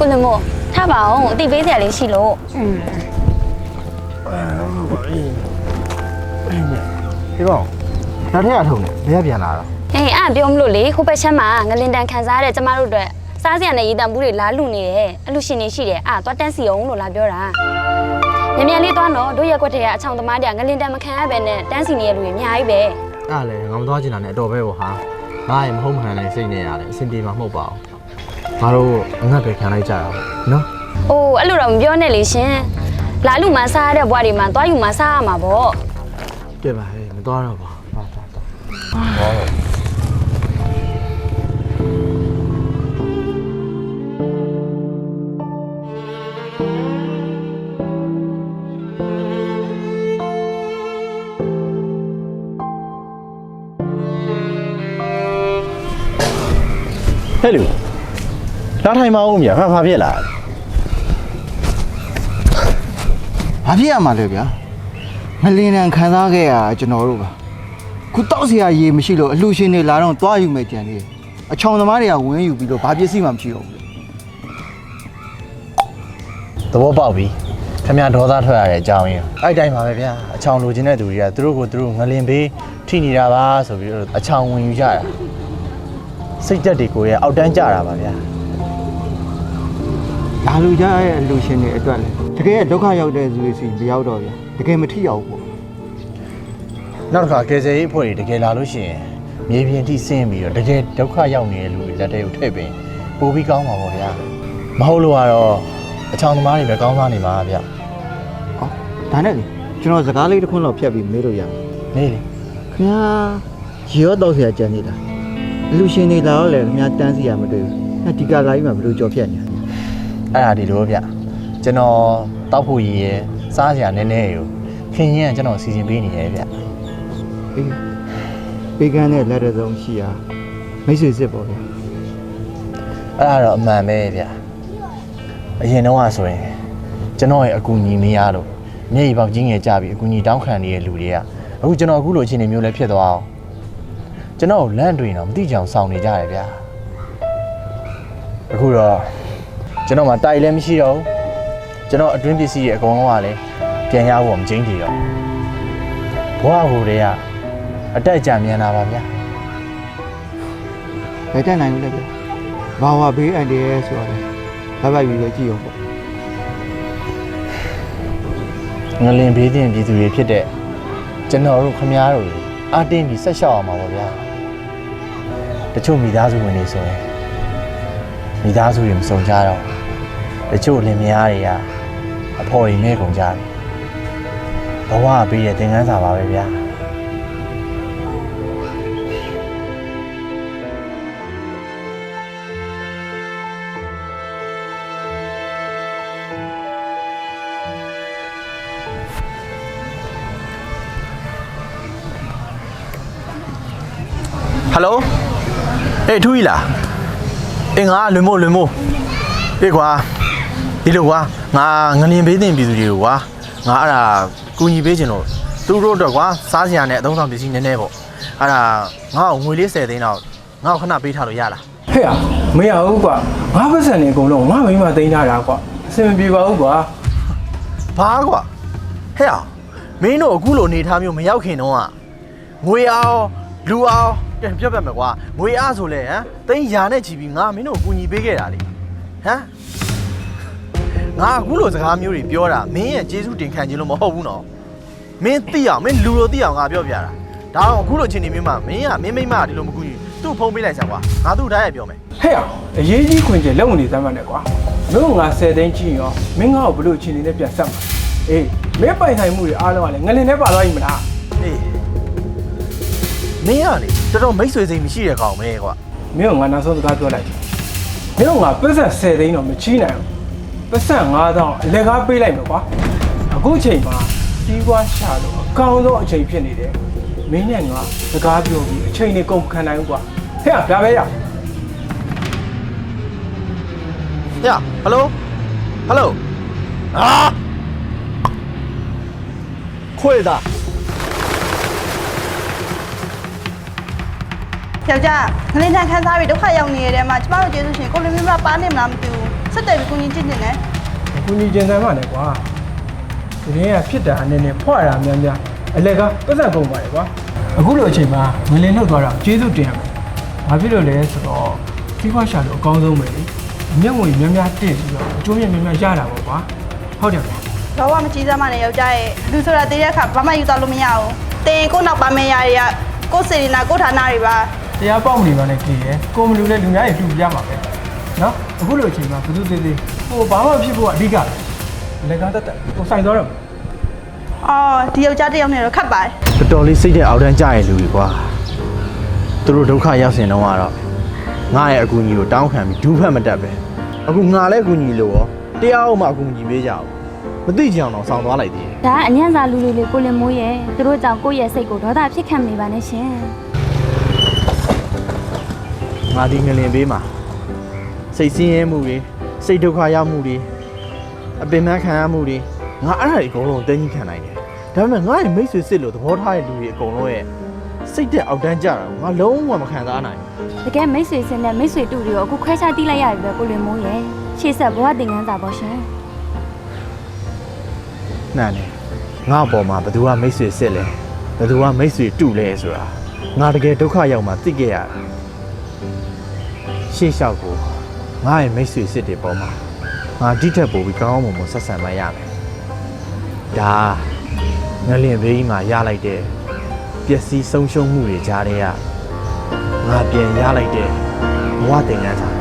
ကိုလမို့ထားပါအောင်အတိပေးစရာလေးရှိလို့ဒီကောင်နောက်ထပ်အထုံတယ်ဘယ်ကပြန်လာတော့အေးအဲ့ပြောမလို့လေဟိုဘက်ချမ်းမှာငလင်တန်ခံစားရတဲ့ကျမတို့အတွက်စားစရာနဲ့ရေတံဘူးတွေလာလူနေတယ်အလူရှင်နေရှိတယ်အာသွားတန်းစီအောင်လို့လာပြောတာမြန်မြန်လေးသွားတော့တို့ရက်ကွက်ထဲကအချောင်သမားတွေကငလင်တန်မခံရပဲနဲ့တန်းစီနေတဲ့လူတွေအများကြီးပဲအဲ့လေငါမသွားချင်တာနဲ့အတော်ပဲပေါ့ဟာငါရေမဟုတ်မခံနိုင်စိတ်နဲ့ရတယ်အဆင်ပြေမှာမဟုတ်ပါဘူး ငါတို့အငတ်ပဲခံလိုက်ကြတာပေါ့နော်အိုးအဲ့လိုတော့မပြောနဲ့လေရှင်လာလူမှာစားရတဲ့ဘွားတွေမှာသွားယူမှာစားရမှာပေါ့ကဲပါဟဲ့မသွားတော့ပါသွားသွားသွားဟဲ့လူ လာထိုင်မအောင်မြတ်ဘာဘာဖြစ်လာဘာဖြစ်ရမှာလဲဗျာငလင်းတန်ခံစားခဲ့ရတာကျွန်တော်တို့ပါခုတောက်စရာရေမရှိလို့အလှရှင်တွေလာတော့သွားယူမယ်ကြံနေတယ်အချောင်သမားတွေကဝင်းယူပြီးတော့ဘာပစ္စည်းမှမရှိတော့ဘူးလေသဘောပေါက်ပြီခမရဒေါသထွက်ရတဲ့အကြောင်းရင်းအဲ့တိုင်းပါပဲဗျာအချောင်လိုချင်တဲ့သူတွေကသူတို့ကိုသူတို့ငလင်ပေးထိနေတာပါဆိုပြီးတော့အချောင်ဝင်ယူကြတာစိတ်သက်တွေကိုရဲ့အောက်တန်းကြတာပါဗျာ လာလူကြရဲ့အလှရှင်တွေအတွက်လေတကယ်ဒုက္ခရောက်တဲ့သူတွေစီမရောက်တော့ဗျာတကယ်မထိရောက်ဘူးပေါ့နောက်တစ်ခါကယ်ဆယ်ရေးအဖွဲ့တွေတကယ်လာလို့ရှိရင်မြေပြင်ထိဆင်းပြီးတော့တကယ်ဒုက္ခရောက်နေတဲ့လူတွေလက်ထဲကိုထည့်ပင်ပို့ပြီးကောင်းပါပေါ့ဗျာမဟုတ်လို့ကတော့အချောင်သမားတွေပဲကောင်းစားနေမှာဗျာဟောဒါနဲ့လေကျွန်တော်စကားလေးတစ်ခွန်းတော့ဖြတ်ပြီးမေးလို့ရမယ်နေလေခင်ဗျာရေရောတောက်စရာကြံနေတာအလှရှင်တွေလာတော့လေခင်ဗျာတန်းစီရမတွေ့ဘူးအဲ့ဒီကလာကြီးမှာဘယ်လိုကြော်ဖြတ်ညာ အဲ့ဒါဒီလိုဗျကျွန်တော်တောက်ဖို့ရည်ရယ်စားစရာနည်းနည်းရောခင်ရင်ကကျွန်တော်စီစဉ်ပေးနေရဲ့ဗျအေးပေးကမ်းတဲ့လက်ရဆုံးရှိရာမိတ်ဆွေစစ်ပေါ့ဗျာအဲ့ဒါတော့အမှန်ပဲဗျအရင်တော့ကဆိုရင်ကျွန်တော်ရဲ့အကူအညီမရလို့မျက်ရည်ပေါက်ကြီးငယ်ကြပြီးအကူအညီတောင်းခံနေတဲ့လူတွေကအခုကျွန်တော်အခုလိုအခြေအနေမျိုးလည်းဖြစ်သွားအောင်ကျွန်တော်ကိုလန့်တွင်တော့မသိကြအောင်စောင့်နေကြတယ်ဗျအခုတော့ ကျွန်တော်မှတိုက်လည်းမရှိတော့ဘူးကျွန်တော်အတွင်းပစ္စည်းရဲ့အကုန်လုံးကလည်းပြန်ရဖို့မကျင်းတည်တော့ဘဝဟိုတွေကအတက်ကြမြန်လာပါဗျာဘယ်တက်နိုင်ဘူးလဲဗျဘာဝဘေးအန်တရယ်ဆိုတော့လေဘဘယူရကြည့်အောင်ပေါ့ငလင်ဘေးတင်ပြည်သူတွေဖြစ်တဲ့ကျွန်တော်တို့ခမားတို့တွေအတင်းပြီးဆက်လျှောက်အောင်ပါဗျာတချို့မိသားစုဝင်တွေဆိုရင်မိသားစုတွေမစုံကြတော့ တချို့လင်မယားတွေကအဖော်တွေနဲ့ကုန်ကြတယ်ဘဝကပေးတဲ့သင်ခန်းစာပါပဲဗျာဟယ်လိုဟေးထူးကြီးလားအင်းငါလွင်မို့လွင်မို့ဟေးကွာ ဒီလိုကွာငါငလင်ဘေးတင်ပြည်သူတွေကိုကွာငါအဲ့ဒါကူညီပေးခြင်းလို့သူတို့တော့ကွာစားစရာနဲ့အသုံးဆောင်ပစ္စည်းနည်းနည်းပေါ့အဲ့ဒါငါ့ကိုငွေလေး10သိန်းတော့ငါ့ကိုခဏပေးထားလို့ရလားဟဲ့อ่ะမရဘူးကွာငါပတ်စံနေအကုန်လုံးငါမိမသိမ်းထားတာကွာအဆင်မပြေပါဘူးကွာဘာကွာဟဲ့အောင်မင်းတို့အခုလိုနေထားမျိုးမရောက်ခင်တော့ကငွေအောင်လူအောင်ပြန်ပြတ်ပြတ်မယ်ကွာငွေအားဆိုလဲဟမ်သိန်းရာနဲ့ချီပြီးငါမင်းတို့ကိုကူညီပေးခဲ့တာလေဟမ် ငါအခုလိုစကားမျိုးတွေပြောတာမင်းရဲ့ကျေးဇူးတင်ခံခြင်းလို့မဟုတ်ဘူးနော်မင်းသိအောင်မင်းလူလိုသိအောင်ငါပြောပြတာဒါတော့အခုလိုချင်းနေမင်းမမင်းကမင်းမိမကဒီလိုမကူညီသူ့ဖုံးပေးလိုက်စမ်းကွာငါသူ့ဓာတ်ရိုက်ပြောမယ်ဟဲ့อ่ะအရေးကြီးခွင်ကျလက်ဝင်နေသမ်းမှန်းနဲ့ကွာမင်းကငါ10သိန်းကြည့်ရောမင်းငါ့ကိုဘလို့အချင်းနေနဲ့ပြန်ဆက်မှာအေးမင်းပိုင်ဆိုင်မှုတွေအားလုံးကလည်းငလင်ထဲပါသွားပြီမလားဟေးမင်းကလေတော်တော်မိတ်ဆွေစိတ်မရှိတဲ့ကောင်ပဲကွာမင်းကငါနောက်ဆုံးစကားပြောလိုက်တယ်မင်းကငါပတ်စံ10သိန်းတော့မချီးနိုင်ဘူး ပတ်စံ9000အလက်ကားပေးလိုက်မယ်ကွာအခုချိန်မှာကြီးပွားရှာလို့အကောင်းဆုံးအချိန်ဖြစ်နေတယ်မင်းနဲ့ငါစကားပြောပြီးအချိန်နေကုန်မခံနိုင်ဘူးကွာဟဲ့อ่ะဒါပဲရ။ညဟယ်လိုဟယ်လိုအာခွေတာယောက်ျားငလင်းတန်ခန်းစားပြီးဒုက္ခရောက်နေရတဲ့မှာကျမတို့ကျေးဇူးရှင်ကိုလင်းမင်းမပါနေမလားမသိဘူး ဆက်တယ်ပြီးကိုကြီးချစ်ချင်တယ်ကူညီကျင်ဆိုင်မှလည်းကွာဒီနေ့ကဖြစ်တာအနေနဲ့ဖွာတာများများအလက်ကပတ်သက်ကုန်ပါတယ်ကွာအခုလိုအချိန်မှာငလင်နှုတ်သွားတာကျေးဇူးတင်ရမယ်ဘာဖြစ်လို့လဲဆိုတော့ခိခွာရှာလို့အကောင်းဆုံးပဲလေမျက်ငွေများများတင့်ပြီးတော့အကျိုးမြတ်များများရတာပေါ့ကွာဟုတ်တယ်ကွာတော့ကမကြည့်စမ်းမနဲ့ယောက်ျားရဲ့လူဆိုတာတည်တဲ့အခါဘာမှယူသွားလို့မရဘူးတေးကိုနောက်ပါမယ့်ຢာတွေကကိုယ်စေနာကိုယ်ဌာနတွေပါတရားပေါက်မနေပါနဲ့ကြည်ရယ်ကိုမလူနဲ့လူများတွေတူပြမှာပဲနော် အခုလိုအချိန်မှာဘယ်သူသေးသေးဟိုဘာမှဖြစ်ဖို့ကအဓိကပဲလက်ကတက်တက်ကိုဆိုင်သွားတော့မယ်အော်ဒီယောက်ျားတစ်ယောက်နဲ့တော့ခတ်ပါတယ်တော်တော်လေးစိတ်တဲ့အောက်တန်းကြရဲ့လူကြီးကွာသူတို့ဒုက္ခရောက်စင်တော့ကတော့ငါရဲ့အကူအညီကိုတောင်းခံပြီးဒူးဖက်မတက်ပဲအခုငါလည်းအကူအညီလို့ရောတရားအောင်မှအကူအညီပေးကြအောင်မသိကြအောင်တော့ဆောင်းသွားလိုက်သေးတယ်ဒါကအညံ့စာလူလူလေးကိုလင်မိုးရဲ့သူတို့ကြောင့်ကိုယ့်ရဲ့စိတ်ကိုဒေါသဖြစ်ခံနေပါနဲ့ရှင်ငါဒီငလင်ပေးမှာ စိတ်ဆင်းရဲမှုတွေစိတ်ဒုက္ခရောက်မှုတွေအပင်ပန်းခံရမှုတွေငါအဲ့ဒါတွေအကုန်လုံးတင်းကြီးခံနိုင်တယ်ဒါပေမဲ့ငါရဲ့မိတ်ဆွေစစ်လို့သဘောထားတဲ့လူတွေအကုန်လုံးရဲ့စိတ်တဲ့အောက်တန်းကြတာကိုငါလုံးဝမခံစားနိုင်ဘူးတကယ်မိတ်ဆွေစင်တဲ့မိတ်ဆွေတူတွေကိုအခုခွဲခြားတိလိုက်ရပြီပဲကိုလင်မိုးရဲ့ရှေ့ဆက်ဘဝသင်ခန်းစာပေါ့ရှင်နှံ့တယ်ငါ့အပေါ်မှာဘယ်သူကမိတ်ဆွေစစ်လဲဘယ်သူကမိတ်ဆွေတူလဲဆိုတာငါတကယ်ဒုက္ခရောက်မှသိခဲ့ရတယ်ရှေ့လျှောက်ကို ငါရဲ့မိတ်ဆွေစစ်တွေပေါ်မှာငါတိထက်ပိုပြီးကောင်းအောင်မွန်မွန်ဆက်ဆံမရမယ်ဒါငလင်ဘေးကြီးမှာရလိုက်တဲ့ပျက်စီးဆုံးရှုံးမှုတွေကြားထဲကငါပြန်ရလိုက်တဲ့ဘဝသင်ခန်းစာ